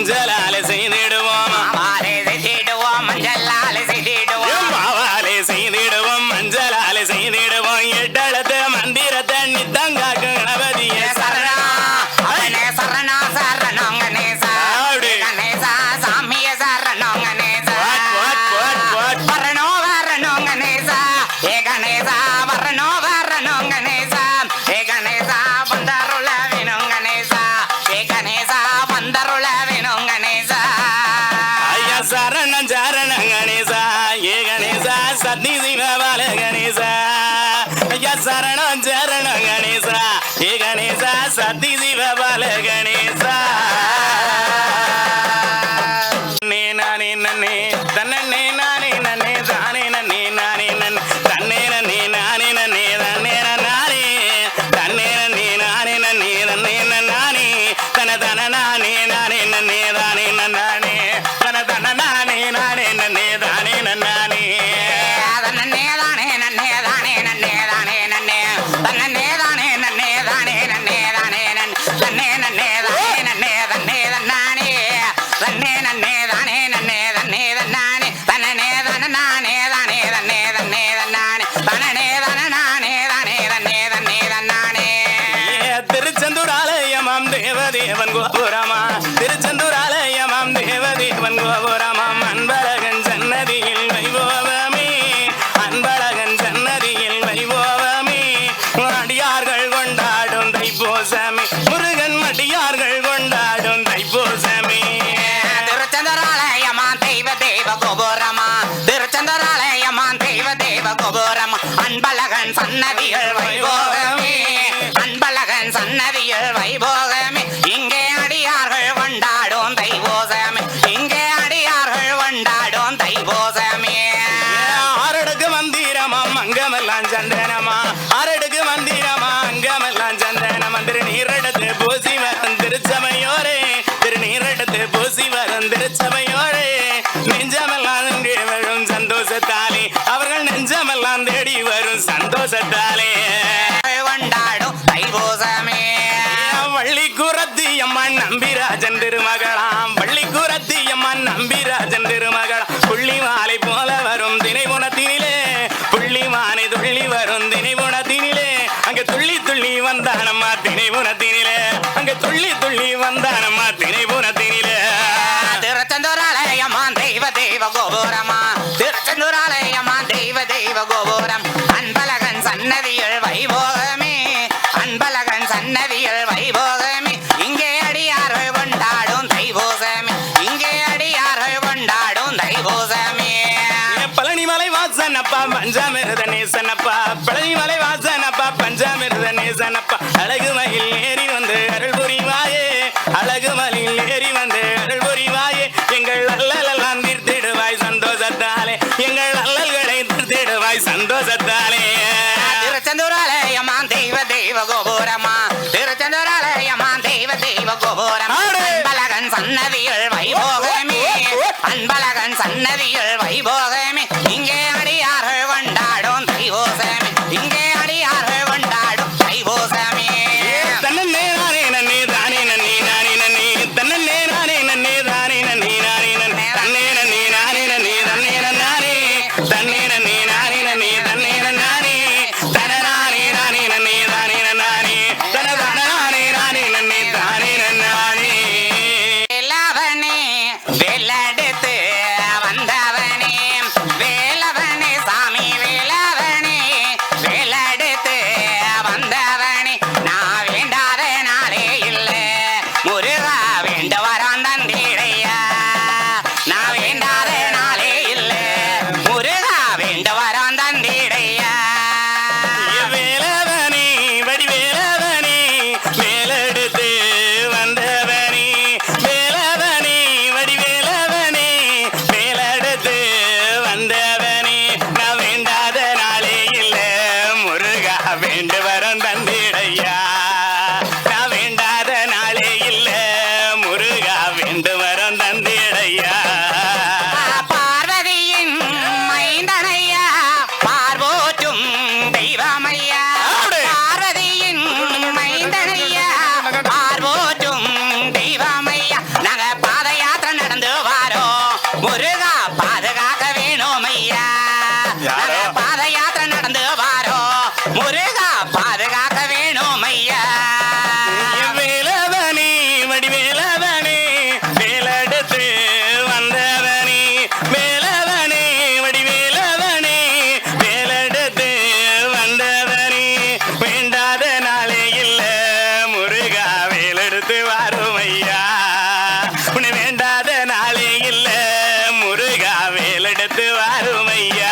انزل على زينب சத்தி சிவபால கணேசா ஐயா சரணம் சரணம் கணேசா ஏ கணேசா சத்தி சிவபால கணேசா நானே நானே கோபுரமாம் தேவதேவன் கோபுரமா? திருச்செந்தூர் ஆலயமாம் தேவதேவன் கோபுரமாம் அன்பழகன் சன்னதியில் வைபோவமே. அன்பழகன் சன்னதியில் வைபோவமே. அடியார்கள் கொண்டாடும் தைப்போசமே. முருகன் மடியார்கள் கொண்டாடும் தைப்போசமே. திருச்செந்தராலயமா தெய்வ தேவ கோபுரமா? திருச்செந்தராலயமா தெய்வ தேவ கோபுரமா? அன்பழகன் சன்னதிகள் பள்ளிக்கூரத்து அம்மா நம்பிராஜன் திருமகளாம். பள்ளிக்கூரத்து அம்மா நம்பிராஜன் திருமகளாம். புள்ளி மாலை போல வரும் தினைவுணத்தினிலே புள்ளி மாலை துள்ளி வரும் தினைவுணத்தினிலே அங்க துள்ளி துள்ளி வந்தானம்மா தினைவுணத்தினிலே அங்க துள்ளி துள்ளி வந்தானம்மா தினை பஞ்சாமிரத நேசனப்பா பழனி மலை வாசனப்பா பஞ்சாமிரத நேசனப்பா அழகு மயில் ஏறி வந்து அருள் புரிவாயே. அழகு மலையில் ஏறி வந்து அருள் புரிவாயே. எங்கள் அல்லலெல்லாம் தீர்த்திடுவாய் சந்தோஷத்தாலே. எங்கள் அல்லல்களை தீர்த்திடுவாய் சந்தோஷத்தாலே. திருச்செந்தூராலயமா தெய்வ தெய்வ கோபுரமா திருச்செந்தூராலயமா தெய்வ தெய்வ கோபுரம் அன்பழகன் சன்னதியுள் வைபோகமே. அன்பழகன் சன்னதியுள் வைபோகமே. மெல்ல கொடுத்து வாருமையா?